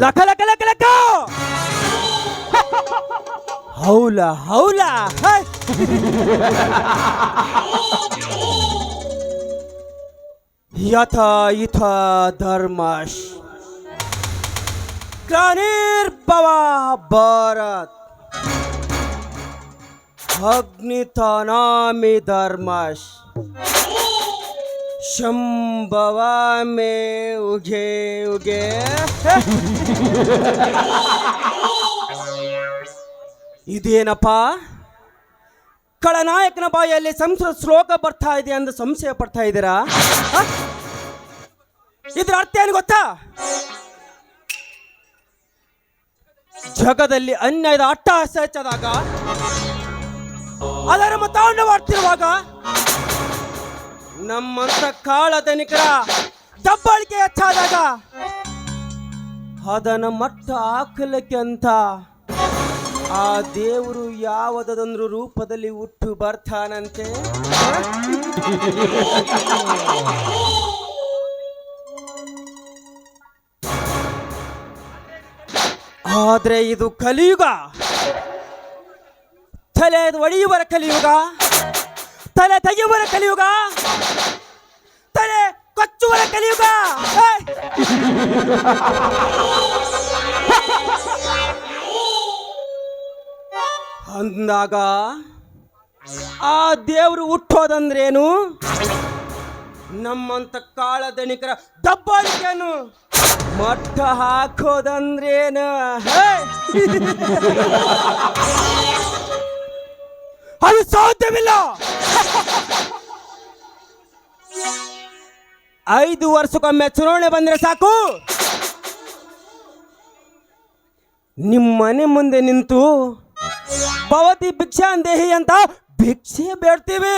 ಲಕ ಲಕ ಲಕ ಲಕ ಹೌಲ ಹೌಲ ಹೈ. ಯಥ ಇಥ ಧರ್ಮಶ್ ಗ್ಲಾನಿರ್ಭವ ಭಾರತ್ ಅಗ್ನಿತನಾಮಿ ಧರ್ಮಶ್ ಶಂಭವ ಮೇ ಉಗೆ ಉಗೆ ಇದೇನಪ್ಪ? ಕಳನಾಯಕನ ಬಾಯಲ್ಲಿ ಸಂಸ್ಕೃತ ಶ್ಲೋಕ ಬರ್ತಾ ಇದೆ ಅಂತ ಸಂಶಯ ಪಡ್ತಾ ಇದ್ದೀರಾ? ಇದ್ರ ಅರ್ಥ ಏನು ಗೊತ್ತಾ? ಜಗದಲ್ಲಿ ಅನ್ಯಾಯದ ಅಟ್ಟಹಾಸ ಹೆಚ್ಚಾದಾಗ ಅದರ ತಾಂಡವಾಡ್ತಿರುವಾಗ ನಮ್ಮಂತ ಕಾಳ ಧನಿಕರ ದಬ್ಬಾಳಿಕೆ ಹೆಚ್ಚಾದಾಗ ಅದನ್ನ ಮಟ್ಟ ಹಾಕಲಿಕ್ಕೆ ಅಂತ ಆ ದೇವರು ಯಾವುದೊಂದು ರೂಪದಲ್ಲಿ ಹುಟ್ಟು ಬರ್ತಾನಂತೆ? ಆದ್ರೆ ಇದು ಕಲಿಯುಗ. ತಲೆ ಒಡೆಯುವರ ಕಲಿಯುಗ. ತಲೆ ತೆಗೆಯುವರ ಕಲಿಯುಗ ತಲೆ ಕೊಚ್ಚುವರ ಕಲಿಯುಗ! ಅಂದಾಗ ಆ ದೇವರು ಹುಟ್ಟೋದಂದ್ರೇನು ನಮ್ಮಂತ ಕಾಳ ದಣಿಕರ ದಬ್ಬಾಳಿಕೆಯನ್ನು ಮಟ್ಟ ಹಾಕೋದಂದ್ರೇನು! ಅದು ಸಾಧ್ಯವಿಲ್ಲ. ಐದು ವರ್ಷಕ್ಕೊಮ್ಮೆ ಚುನಾವಣೆ ಬಂದ್ರೆ ಸಾಕು. ನಿಮ್ಮ ಮನೆ ಮುಂದೆ ನಿಂತು ಭವತಿ ಭಿಕ್ಷಾಂದೇಹಿ ಅಂತ ಭಿಕ್ಷೆ ಬೇಡ್ತೀವಿ.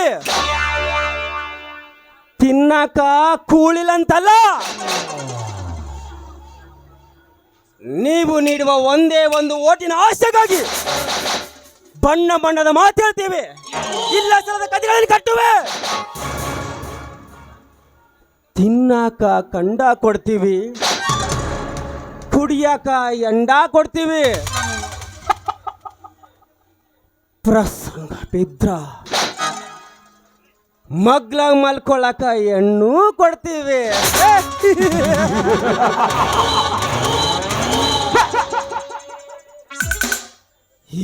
ತಿನ್ನಕ ಕೂಳಿಲ್ಲ ಅಂತಲ್ಲ ನೀವು ನೀಡುವ ಒಂದೇ ಒಂದು ಓಟಿನ ಆಸೆಗಾಗಿ ಬಣ್ಣ ಬಣ್ಣದ ಮಾತು ಹೇಳ್ತೀವಿ. ಇಲ್ಲ ಸಲದ ಕಥೆಗಳನ್ನು ಕಟ್ಟುವೆ. ತಿನ್ನಾಕ ಕಂಡ ಕೊಡ್ತೀವಿ, ಕುಡಿಯಾಕ ಎಂಡ ಕೊಡ್ತೀವಿ. ಪ್ರಸಂಗ ಬಿದ್ರ, ಮಗ್ಲ ಮಲ್ಕೊಳಕ ಎಣ್ಣು ಕೊಡ್ತೀವಿ.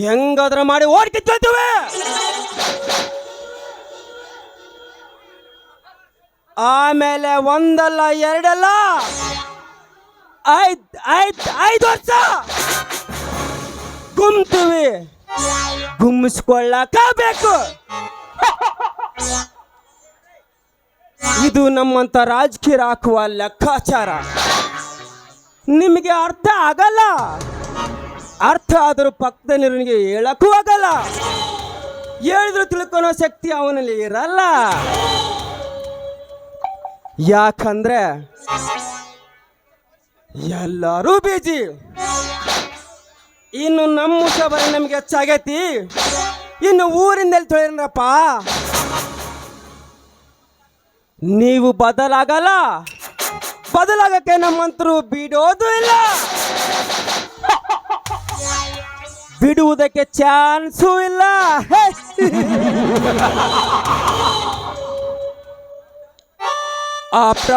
ಹೆಂಗಾದ್ರ ಮಾಡಿ ಓಡ್ ಆಮೇಲೆ ಒಂದಲ್ಲ ಎರಡಲ್ಲ ಐದ್ ಐದ್, ಐದು ವರ್ಷ. ಗುಮ್ತೀವಿ ಗುಮ್ಸ್ಕೊಳ್ಳಕ ಬೇಕು. ಇದು ನಮ್ಮಂತ ರಾಜಕೀಯ ಹಾಕುವ ಲೆಕ್ಕಾಚಾರ. ನಿಮಗೆ ಅರ್ಥ ಆಗಲ್ಲ. ಅರ್ಥ ಆದರೂ ಪಕ್ಕದಲ್ಲಿರೋನಿಗೆ ಹೇಳಕ್ಕೂ ಆಗಲ್ಲ. ಹೇಳಿದ್ರು ತಿಳ್ಕೊಳೋ ಶಕ್ತಿ ಅವನಲ್ಲಿ ಇರಲ್ಲ. ಯಾಕಂದ್ರೆ ಎಲ್ಲರೂ ಬೀಜಿ ಇನ್ನು ನಮ್ಮ ಬರೀ ನಮ್ಗೆ ಹೆಚ್ಚಾಗೈತಿ. ಇನ್ನು ಊರಿಂದಲ್ಲಿ ಎಲ್ಲಿ ತೊಳಿರಪ್ಪ ನೀವು ಬದಲಾಗಲ್ಲ. ಬದಲಾಗಕ್ಕೆ ನಮ್ಮಂತರು ಬಿಡೋದು ಇಲ್ಲ. ಬಿಡುವುದಕ್ಕೆ ಚಾನ್ಸು ಇಲ್ಲ. ಆಪ್ತ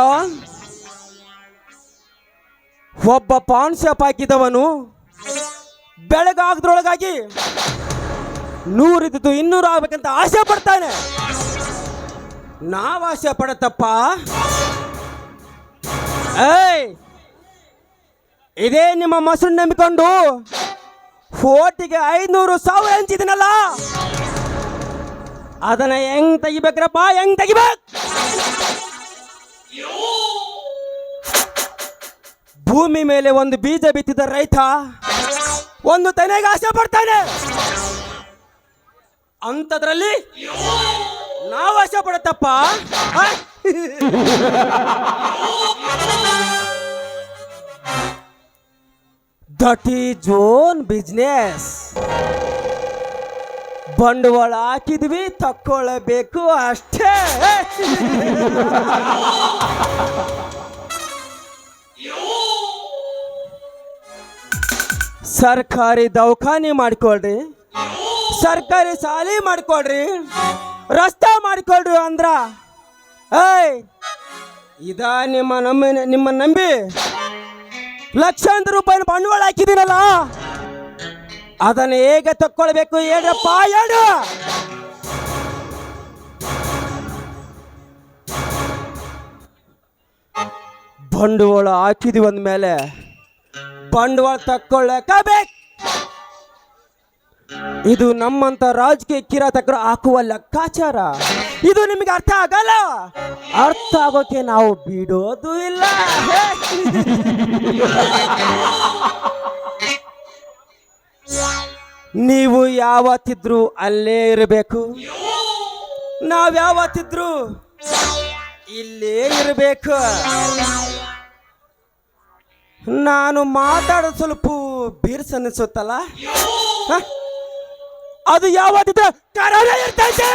ಒಬ್ಬ ಪಾನ್ ಶಾಪ್ ಹಾಕಿದವನು ಬೆಳಗಾಗದ್ರೊಳಗಾಗಿ ನೂರಿದ್ದು ಇನ್ನೂರು ಆಗ್ಬೇಕಂತ ಆಸೆ ಪಡ್ತಾನೆ. ನಾವು ಆಸೆ ಪಡತ್ತಪ್ಪ. ಏಯ್, ಇದೇ ನಿಮ್ಮ ಮೊಸರು ನಂಬಿಕೊಂಡು ಫೋಟಿಗೆ ಐನೂರು ಸಾವಿರ ಹಂಚಿದನಲ್ಲ? ಅದನ್ನ ಹೆಂಗ್ ತೆಗಿಬೇಕ್ರಪ್ಪ ಹೆಂಗ್ ತೆಗಿಬೇಕು? ಭೂಮಿ ಮೇಲೆ ಒಂದು ಬೀಜ ಬಿತ್ತಿದ ರೈತ ಒಂದು ತೆನೆಗೆ ಆಸೆ ಪಡ್ತಾನೆ. ಅಂಥದ್ರಲ್ಲಿ ನಾವು ಆಸೆ ಪಡತ್ತಪ್ಪ ದಟ್ ಜೋನ್ ಬಿಸ್ನೆಸ್ ಬಂಡವಾಳ ಹಾಕಿದ್ವಿ ತಕ್ಕೊಳ್ಳಬೇಕು ಅಷ್ಟೇ. ಸರ್ಕಾರಿ ದವಾಖಾನೆ ಮಾಡ್ಕೊಳ್ರಿ. ಸರ್ಕಾರಿ ಸಾಲಿ ಮಾಡ್ಕೊಳ್ರಿ. ರಸ್ತೆ ಮಾಡ್ಕೊಳ್ರಿ ಅಂದ್ರ. ಏಯ್, ಇದ ನಿಮ್ಮ ನಂಬಿ ನಿಮ್ಮ ನಂಬಿ. ಲಕ್ಷಾಂತರ ರೂಪಾಯಿ ಬಂಡವಾಳ ಹಾಕಿದ್ದೀನಲ್ಲ? ಅದನ್ನು ಹೇಗೆ ತಕ್ಕೊಳ್ಬೇಕು ಹೇಳಪ್ಪ ಹೇಳು ಬಂಡವಾಳ ಹಾಕಿದೀವಿ ಅಂದ್ಮೇಲೆ ಬಂಡವಾಳ ತಕ್ಕೊಳ್ಳಕ್ಕ ಬೇಕು? ಇದು ನಮ್ಮಂತ ರಾಜಕೀಯ ಕಿರಾತಕರು ಹಾಕುವ ಲೆಕ್ಕಾಚಾರ. ಇದು ನಿಮಗೆ ಅರ್ಥ ಆಗಲ್ಲ? ಅರ್ಥ ಆಗೋಕೆ ನಾವು ಬಿಡೋದು ಇಲ್ಲ. ನೀವು ಯಾವತ್ತಿದ್ರು ಅಲ್ಲೇ ಇರಬೇಕು. ನಾವ್ ಯಾವತ್ತಿದ್ರು ಇಲ್ಲೇ ಇರಬೇಕು. ನಾನು ಮಾತಾಡೋದು ಸ್ವಲ್ಪ ಬೀರ್ಸ್ ಅನಿಸುತ್ತಲ್ಲ ಹ? ಅದು ಯಾವತ್ತಿದ್ರೆ ಕರಡ ಇರ್ತೈತೆ